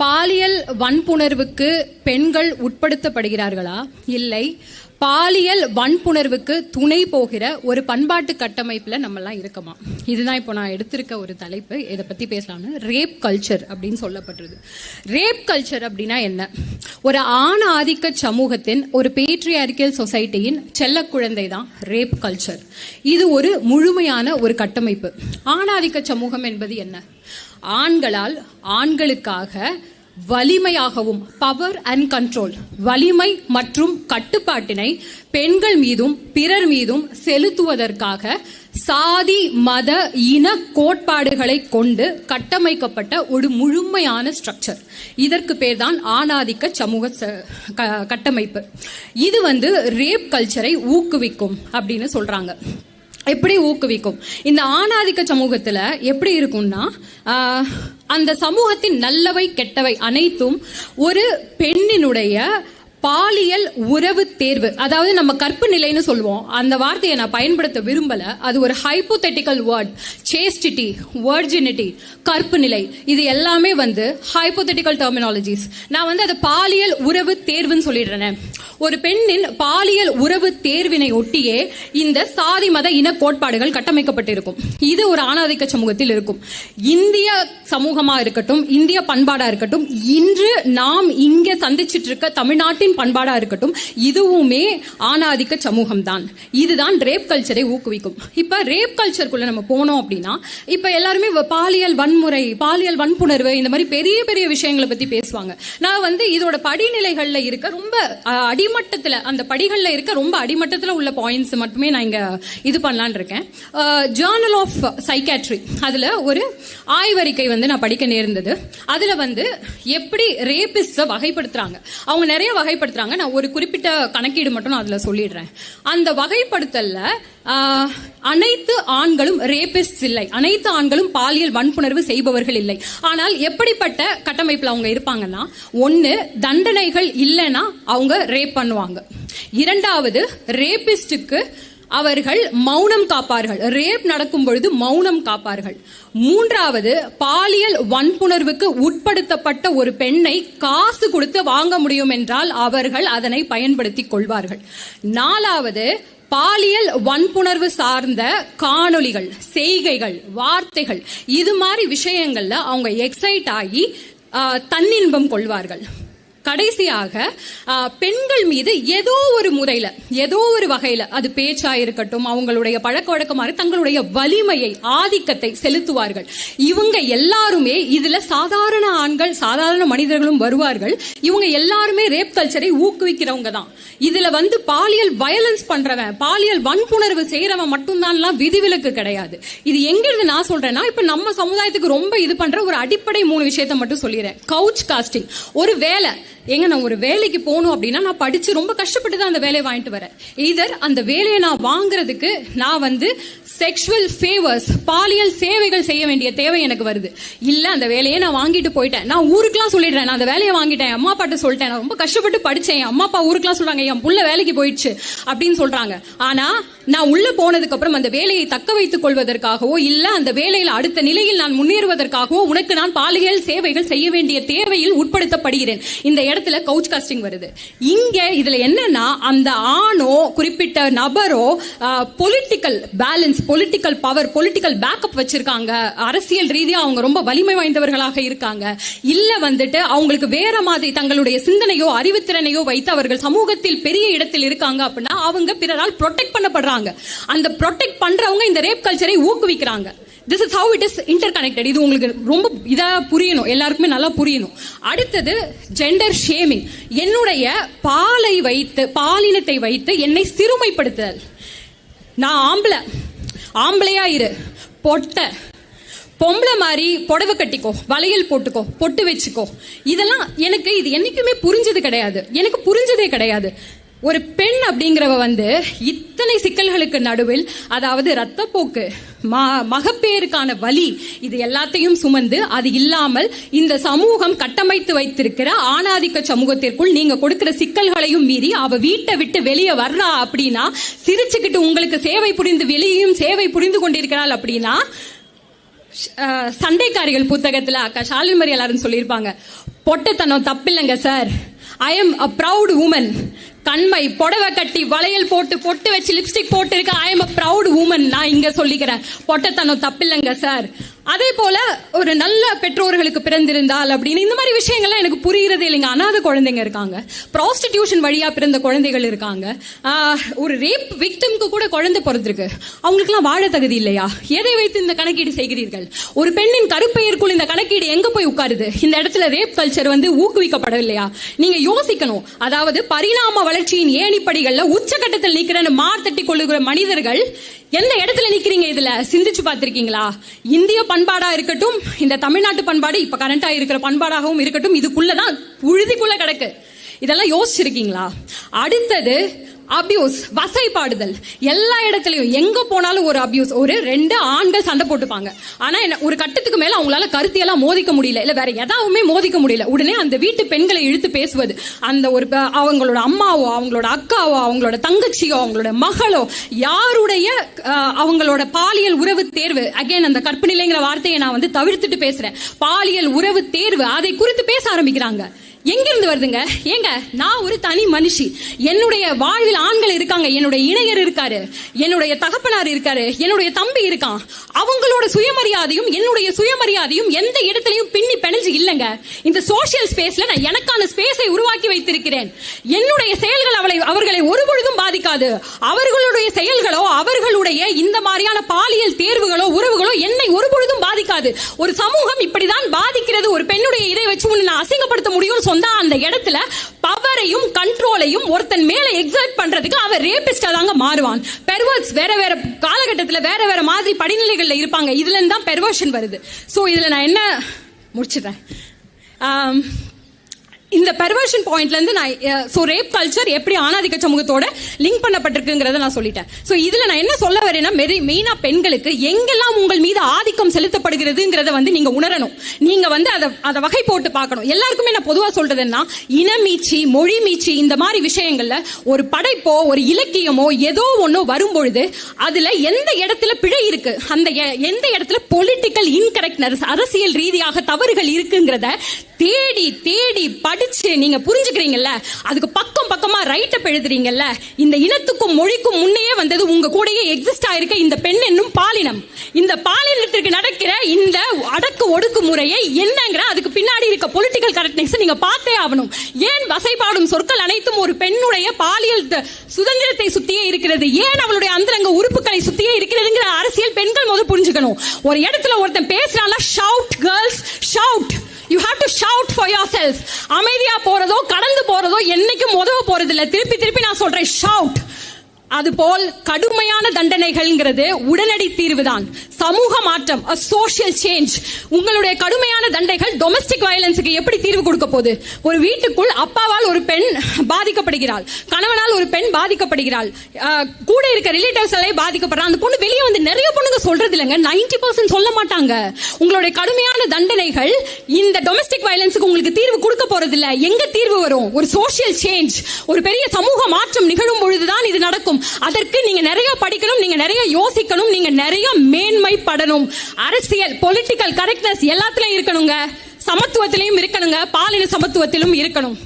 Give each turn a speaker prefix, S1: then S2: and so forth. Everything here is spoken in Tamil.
S1: பாலியல் வன்புணர்வுக்கு பெண்கள் உட்படுத்தப்படுகிறார்களா? இல்லை. பாலியல் வன்புணர்வுக்கு துணை போகிற ஒரு பண்பாட்டு கட்டமைப்பில் நம்மலாம் இருக்கமா? இதுதான் இப்போ நான் எடுத்திருக்க ஒரு தலைப்பு. இதை பற்றி பேசலாம்னு. ரேப் கல்ச்சர் அப்படின்னு சொல்லப்படுறது ரேப் கல்ச்சர் அப்படின்னா என்ன? ஒரு ஆண் ஆதிக்க சமூகத்தின் ஒரு பேட்ரியாரிக்கல் சொசைட்டியின் செல்ல குழந்தை தான் ரேப் கல்ச்சர் இது ஒரு முழுமையான ஒரு கட்டமைப்பு. ஆணாதிக்க சமூகம் என்பது என்ன? ஆண்களால் ஆண்களுக்காக வலிமையாகவும் பவர் அண்ட் கண்ட்ரோல் வலிமை மற்றும் கட்டுப்பாட்டினை பெண்கள் மீதும் பிறர் மீதும் செலுத்துவதற்காக சாதி மத இன கோட்பாடுகளை கொண்டு கட்டமைக்கப்பட்ட ஒரு முழுமையான ஸ்ட்ரக்சர் இதற்கு பேர் தான் ஆணாதிக்க சமூக ச- க- கட்டமைப்பு. இது வந்து ரேப் கல்ச்சரை ஊக்குவிக்கும் அப்படின்னு சொல்றாங்க. எப்படி ஊக்குவிக்கும்? இந்த ஆணாதிக்க சமூகத்துல எப்படி இருக்கும்னா அந்த சமூகத்தின் நல்லவை கெட்டவை அனைத்தும் ஒரு பெண்ணினுடைய பாலியல் உறவு தேர்வு. அதாவது நம்ம கற்பு நிலைன்னு சொல்லுவோம். அந்த வார்த்தையை நான் பயன்படுத்த விரும்பல. அது ஒரு ஹைப்போதெட்டிக்கல் வேர்ட் சேஸ்டிட்டி வர்ஜினிட்டி கற்பு நிலை. இது எல்லாமே வந்து ஹைப்போதெட்டிக்கல் டெர்மினாலஜிஸ் நான் வந்து அது பாலியல் உறவு தேர்வுன்னு சொல்லிடுறேன். ஒரு பெண்ணின் பாலியல் உறவு தேர்வினை ஒட்டியே இந்த சாதி மத இன கோட்பாடுகள் கட்டமைக்கப்பட்டிருக்கும். இது ஒரு ஆணாதிக்க சமூகத்தில் இருக்கும். இந்திய சமூகமா இருக்கட்டும் இந்திய பண்பாடா இருக்கட்டும் இன்று நாம் இங்கே சந்திச்சிட்டு இருக்க தமிழ்நாட்டின் பண்பாடா இருக்கட்டும் இதுவுமே ஆணாதிக்க சமூகம் தான் இதுதான் ரேப் கல்ச்சரை ஊக்குவிக்கும். இப்ப ரேப் கல்ச்சருக்குள்ள நம்ம போனோம் அப்படின்னா இப்ப எல்லாருமே பாலியல் வன்முறை பாலியல் வன்புணர்வு இந்த மாதிரி பெரிய பெரிய விஷயங்களை பத்தி பேசுவாங்க. நான் வந்து இதோட படிநிலைகள்ல இருக்க ரொம்ப அடிமட்டத்தில் அடிமட்டத்துல அந்த படிகள்ல இருக்க ரொம்ப அடிமட்டத்துல உள்ள பாயிண்ட்ஸ் மட்டுமே நான் இங்க இது பண்ணலான் இருக்கேன். ஜேர்னல் ஆஃப் சைக்காட்ரி அதுல ஒரு ஆய்வறிக்கை வந்து நான் படிக்க நேர்ந்தது. அதுல வந்து எப்படி ரேபிஸ்ட வகைப்படுத்துறாங்க. அவங்க நிறைய வகைப்படுத்துறாங்க. நான் ஒரு குறிப்பிட்ட கணக்கீடு மட்டும் நான் அதுல சொல்லிடுறேன். அந்த வகைப்படுத்தல்ல அனைத்து ஆண்களும் ரேபிஸ்ட் இல்லை. அனைத்து ஆண்களும் பாலியல் வன்புணர்வு செய்பவர்கள் இல்லை. ஆனால் எப்படிப்பட்ட கட்டமைப்பில் அவங்க இருப்பாங்கன்னா ஒன்னு தண்டனைகள் இல்லைன்னா அவங்க ரேப் பண்ணுவாங்க. இரண்டாவது ரேபிஸ்டுக்கு அவர்கள் மௌனம் காப்பார்கள். ரேப் நடக்கும் பொழுது மௌனம் காப்பார்கள். மூன்றாவது பாலியல் வன்புணர்வுக்கு உட்படுத்தப்பட்ட ஒரு பெண்ணை காசு கொடுத்து வாங்க முடியும் என்றால் அவர்கள் அதனை பயன்படுத்திக் கொள்வார்கள். நாலாவது பாலியல் வன்புணர்வு சார்ந்த காணொளிகள் செய்கைகள் வார்த்தைகள் இது மாதிரி விஷயங்கள்ல அவங்க எக்ஸைட் ஆகி தன்னின்பம் கொள்வார்கள். கடைசியாக பெண்கள் மீது ஏதோ ஒரு முறையில ஏதோ ஒரு வகையில அது பேச்சா இருக்கட்டும் அவங்களுடைய பழக்க வழக்கமாக தங்களுடைய வலிமையை ஆதிக்கத்தை செலுத்துவார்கள். இவங்க எல்லாருமே இதுல சாதாரண ஆண்கள் சாதாரண மனிதர்களும் வருவார்கள். இவங்க எல்லாருமே ரேப் கல்ச்சரை ஊக்குவிக்கிறவங்க தான். இதுல வந்து பாலியல் வயலன்ஸ் பண்றவன் பாலியல் வன்புணர்வு செய்யறவன் மட்டும்தான்லாம் விதிவிலக்கு கிடையாது. இது எங்கிருந்து நான் சொல்றேன்னா இப்ப நம்ம சமுதாயத்துக்கு ரொம்ப இது பண்ற ஒரு அடிப்படை மூணு விஷயத்தை மட்டும் சொல்லிடுறேன். கவுச் காஸ்டிங் ஒரு வேலை ஏங்க நான் ஒரு வேலைக்கு போகணும் அப்படின்னா நான் படிச்சு ரொம்ப கஷ்டப்பட்டு தான் அந்த வேலையை வாங்கிட்டு வரேன். இதர் அந்த வேலையை நான் வாங்குறதுக்கு நான் வந்து செக்ஷுவல் ஃபேவர்ஸ் பாலியல் சேவைகள் செய்ய வேண்டிய தேவை எனக்கு வருது. இல்ல அந்த வேலையை நான் வாங்கிட்டு போயிட்டேன். நான் ஊருக்குலாம் சொல்லிடுறேன். நான் அந்த வேலையை வாங்கிட்டேன். அம்மா அப்பாட்ட சொல்லிட்டேன். நான் ரொம்ப கஷ்டப்பட்டு படிச்சேன். என் அம்மா அப்பா ஊருக்குலாம் சொல்றாங்க என் புள்ள வேலைக்கு போயிடுச்சு அப்படின்னு சொல்றாங்க. ஆனா நான் உள்ள போனதுக்கு அப்புறம் அந்த வேலையை தக்க வைத்துக் கொள்வதற்காகவோ இல்ல அந்த வேலையில் அடுத்த நிலையில் நான் முன்னேறுவதற்காகவோ உனக்கு நான் பாலியல் சேவைகள் செய்ய வேண்டிய தேவையில் உட்படுத்தப்படுகிறேன். இந்த இடத்துல கவுச் காஸ்டிங் வருது. இங்க இதுல என்னன்னா அந்த ஆணோ குறிப்பிட்ட நபரோ political balance political power political backup வச்சிருக்காங்க. அரசியல் ரீதியா அவங்க ரொம்ப வலிமை வாய்ந்தவர்களாக இருக்காங்க. இல்ல வந்துட்டு அவங்களுக்கு வேற மாதிரி தங்களுடைய சிந்தனையோ அறிவுத்திறனையோ வைத்து அவர்கள் சமூகத்தில் பெரிய இடத்தில் இருக்காங்க அப்படின்னா அவங்க பிறரால் ப்ரொடெக்ட் பண்ணப்படுறாங்க. அந்த ப்ரொடெக்ட் பண்றவங்க இந்த ரேப் கல்ச்சரை ஊக்குவிக்கிறாங்க. This is how it is interconnected இது உங்களுக்கு ரொம்ப இதா புரியணும். எல்லாருக்குமே நல்லா புரியணும். அடுத்தது ஜெண்டர் ஷேமிங் என்னுடைய பாலை வைத்து பாலினத்தை வைத்து என்னை சிறுமைப்படுத்துதல். நான் ஆம்பளை. ஆம்பளையா இரு. பொட்டை. பொம்பளை மாதிரி புடவை கட்டிக்கோ. வளையல் போட்டுக்கோ. பொட்டு வச்சுக்கோ. இதெல்லாம் எனக்கு இது என்னைக்குமே புரிஞ்சது கிடையாது. எனக்கு புரிஞ்சதே கிடையாது. ஒரு பெண் அப்படிங்கிறவ வந்து இத்தனை சிக்கல்களுக்கு நடுவில் அதாவது ரத்தப்போக்கு ம- மகப்பேறுக்கான வலி இது எல்லாத்தையும் சுமந்து அது இல்லாமல் இந்த சமூகம் கட்டமைத்து வைத்திருக்கிற ஆணாதிக்க சமூகத்திற்குள் நீங்க கொடுக்கிற சிக்கல்களையும் மீறி அவ வீட்டை விட்டு வெளியே வர்றா அப்படின்னா சிரிச்சுக்கிட்டு உங்களுக்கு சேவை புரிந்து வெளியும் சேவை புரிந்து கொண்டிருக்கிறாள் அப்படின்னா சண்டைக்காரிகள் புத்தகத்துல அக்கா ஷாலின் மரி எல்லாரும் சொல்லியிருப்பாங்க பொட்டத்தனம் தப்பில்லைங்க sir. I am a proud woman. கண்மை புடவை கட்டி வளையல் போட்டு பொட்டு வச்சு லிப்ஸ்டிக் போட்டு இருக்க I am a proud woman நான் இங்க சொல்லிக்கிறேன். பொட்டத்தனம் தப்பில்லைங்க சார் அதே போல ஒரு நல்ல பெற்றோர்களுக்கு பிறந்திருந்தால் அப்படின்னு இந்த மாதிரி விஷயங்கள்லாம் எனக்கு புரிகிறதே இல்லைங்க. அனாதை குழந்தைங்க இருக்காங்க. ப்ராஸ்டிடியூஷன் வழியா பிறந்த குழந்தைகள் இருக்காங்க. ஒரு ரேப் விக்டிம்க்கு கூட குழந்தை பிறந்திருக்கு. அவங்களுக்குலாம் வாழ தகுதி இல்லையா? எதை வைத்து இந்த கணக்கீடு செய்கிறீர்கள்? ஒரு பெண்ணின் கருப்பெயருக்குள் இந்த கணக்கீடு எங்க போய் உட்காருது? இந்த இடத்துல ரேப் கல்ச்சர் வந்து ஊக்குவிக்கப்படவில்லையா? நீங்க யோசிக்கணும். அதாவது பரிணாம வளர்ச்சியின் ஏணிப்படிகள்ல உச்சகட்டத்தில் நிக்கிறன்னு மார்த்தட்டி கொள்ளுகிற மனிதர்கள் எந்த இடத்துல நிக்கிறீங்க இதுல? சிந்திச்சு பார்த்திருக்கீங்களா? இந்திய பண்பாடா இருக்கட்டும் இந்த தமிழ்நாட்டு பண்பாடு இப்ப கரண்டா இருக்கிற பண்பாடாகவும் இருக்கட்டும் இதுக்குள்ளதான் புழுதிக்குள்ள கிடக்கு. இதெல்லாம் யோசிச்சிருக்கீங்களா? அடுத்தது அபியூஸ் வசைப்பாடுதல் எல்லா இடத்துலயும் எங்க போனாலும் ஒரு அபியூஸ். ஒரு ரெண்டு ஆண்கள் சண்டை போட்டுப்பாங்க. ஆனா என்ன ஒரு கட்டத்துக்கு மேல அவங்களால கருத்தியெல்லாம் மோதிக்க முடியல. இல்ல வேற எதாவுமே மோதிக்க முடியல. உடனே அந்த வீட்டு பெண்களை இழுத்து பேசுவது. அந்த ஒரு ப- அவங்களோட அம்மாவோ அவங்களோட அக்காவோ அவங்களோட தங்கச்சியோ அவங்களோட மகளோ யாருடைய அவங்களோட பாலியல் உறவு தேர்வு? அகைன் அந்த கற்பனிலைங்கிற வார்த்தையை நான் வந்து தவிர்த்துட்டு பேசுறேன். பாலியல் உறவு தேர்வு அதை குறித்து பேச ஆரம்பிக்கிறாங்க. எங்கிருந்து வருதுங்க? ஏங்க நான் ஒரு தனி மனுஷி. என்னுடைய வாழ்வில் ஆண்கள் இருக்காங்க என்னுடைய இணையர் இருக்காரு என்னுடைய தகப்பனார் இருக்காரு என்னுடைய தம்பி இருக்கான். அவங்களோட சுயமரியாதையும் என்னுடைய சுயமரியாதையும் எந்த இடத்துலயும் பின்னி பிணைஞ்சு இல்லைங்க. இந்த சோசியல் ஸ்பேஸ்ல நான் எனக்கான ஸ்பேஸை உருவாக்கி வைத்திருக்கிறேன். என்னுடைய செயல்கள் அவளை அவர்களை ஒரு பொழுதும் பாதிக்காது அவர்களுடைய செயல்களோ அவர்களுடைய இந்த மாதிரியான பாலியல் தேர்வுகளோ உறவுகளோ என்னை ஒருபொழுதும் பாதிக்காது. ஒரு சமூகம் இப்படிதான் பாதிக்கிறது. ஒரு பெண்ணுடைய இதை வச்சு உன்னை நான் அசிங்கப்படுத்த முடியும் சொன்னா அந்த இடத்துல பவரையும் கண்ட்ரோலையும் ஒருத்தன் மேல எக்ஸர்ட் பண்றதுக்கு அவன் ரேபிஸ்டா தாங்க மாறுவான். பெர்வர்ட்ஸ் வேற வேற காலகட்டத்துல வேற வேற மாதிரி படிநிலைகள்ல இருப்பாங்க. இதுல இருந்து தான் பெர்வர்ஷன் வருது. சோ இதுல நான் என்ன முடிச்சிடுறேன்? இந்த பெர்வர்ஷன் பாயிண்ட்ல இருந்து நான் சோ ரேப் கல்ச்சர் எப்படி ஆணாதிக்க சமூகத்தோட லிங்க் பண்ணப்பட்டிருக்குங்கிறத நான் சொல்லிட்டேன். சோ இதுல நான் என்ன சொல்ல வரேன்னா மெயினா பெண்களுக்கு எங்கெல்லாம் உங்கள் மீது ஆதிக்கம் செலுத்தப்படுகிறதுங்கிறத வந்து நீங்க உணரணும். நீங்க வந்து அதை அதை வகை போட்டு பார்க்கணும். எல்லாருக்குமே நான் பொதுவா சொல்றதுன்னா இனமீச்சி மொழி மீச்சி இந்த மாதிரி விஷயங்கள்ல ஒரு படைப்போ ஒரு இலக்கியமோ ஏதோ ஒன்று வரும்பொழுது அதுல எந்த இடத்துல பிழை இருக்கு அந்த எ- எந்த இடத்துல பொலிட்டிக்கல் இன்கரெக்ட்னஸ் அரசியல் ரீதியாக தவறுகள் இருக்குங்கிறத தேடி தேடி படிச்சு நீங்க புரிஞ்சுக்கிறீங்கல்ல? அதுக்கு பக்கம் பக்கமா ரைட் அப் எழுதுறீங்கல்ல? இந்த இனத்துக்கும் மொழிக்கும் முன்னையே வந்தது உங்க கூடயே எக்ஸிஸ்ட் ஆயிருக்க இந்த பெண் என்னும் பாலினம். இந்த பாலினத்திற்கு நடக்கிற இந்த அடக்கு ஒடுக்கு முறையை என்னங்கிற அதுக்கு பின்னாடி இருக்க பொலிட்டிக்கல் கரெக்ட்னஸ் நீங்க பார்த்தே ஆகணும். ஏன் வசைப்பாடும் சொற்கள் அனைத்தும் ஒரு பெண்ணுடைய பாலியல் த- சுதந்திரத்தை சுத்தியே இருக்கிறது? ஏன் அவளுடைய அந்தரங்க உறுப்புகளை சுத்தியே இருக்கிறதுங்கிற அரசியல் பெண்கள் முதல் புரிஞ்சுக்கணும். ஒரு இடத்துல ஒருத்தன் பேசுறான்ல ஷவுட் செல்ஃப் அமைதியா போறதோ கடந்து போறதோ என்னைக்கும் உதவ போறது இல்ல திருப்பி திருப்பி நான் சொல்றேன் ஷவுட் அதுபோல் கடுமையான தண்டனைகள்ங்கிறது உடனடி தீர்வுதான். சமூக மாற்றம் சோஷியல் சேஞ்ச் உங்களுடைய கடுமையான தண்டைகள் டொமஸ்டிக் வயலன்ஸுக்கு எப்படி தீர்வு கொடுக்க போகுது? ஒரு வீட்டுக்குள் அப்பாவால் ஒரு பெண் பாதிக்கப்படுகிறாள். கணவனால் ஒரு பெண் பாதிக்கப்படுகிறாள். கூட இருக்க ரிலேட்டிவ்ஸ் எல்லாம் பாதிக்கப்படுறான். அந்த பொண்ணு வெளியே வந்து நிறைய பொண்ணுங்க சொல்றது இல்லைங்க. நைன்டி பர்சன்ட் சொல்ல மாட்டாங்க. உங்களுடைய கடுமையான தண்டனைகள் இந்த டொமஸ்டிக் வயலன்ஸுக்கு உங்களுக்கு தீர்வு போறது இல்ல எங்க தீர்வு வரும்? ஒரு சோசியல் சேஞ்ச் ஒரு பெரிய சமூக மாற்றம் நிகழும் பொழுதுதான் இது நடக்கும். அதற்கு நீங்க நிறைய படிக்கணும் நீங்க நிறைய யோசிக்கணும் நீங்க நிறைய மேன்மைப்படணும் அரசியல் பொலிட்டிக்கல் கரெக்ட்னஸ் எல்லாத்துலயும் இருக்கணுங்க. சமத்துவத்திலையும் இருக்கணுங்க. பாலின சமத்துவத்திலும் இருக்கணும்.